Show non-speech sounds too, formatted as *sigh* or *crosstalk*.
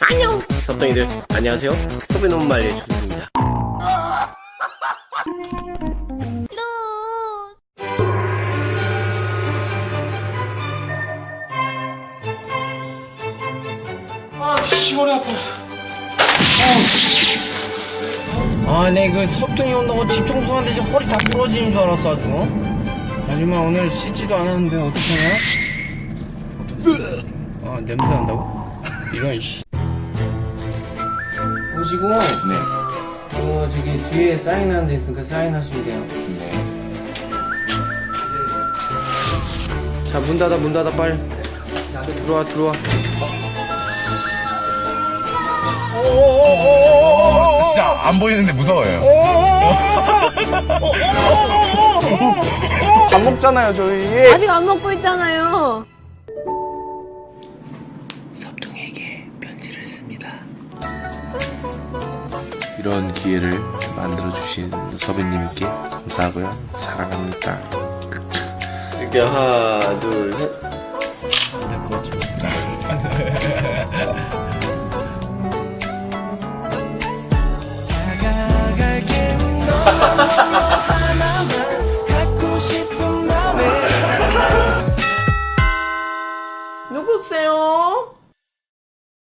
안녕 섭덩이들 안녕하세요 소변 말리의 조선입니다 아씨 머리 아파 아, 내 그 섭등이 온다고 집 청소하는데 허리 다 부러지는 줄 알았어, 아주. 어? 아줌마 오늘 씻지도 않았는데 어떡하냐? 아, 냄새 난다고? 이런, 씨. 오시고, 네 그, 저기 뒤에 사인하는 데 있으니까 사인하시면 돼요. 자, 문 닫아, 문 닫아, 빨리. 들어와, 들어와. 진짜 안 보이는데 무서워요 *laughs* 밥 먹잖아요 저희 아직 안 먹고 있잖아요. 섭등에게 편지를 씁니다. 이런 기회를 만들어주신 서배님께 감사하고요. 사랑합니다. 이렇게 하나, 둘, 셋. *laughs* 누구세요?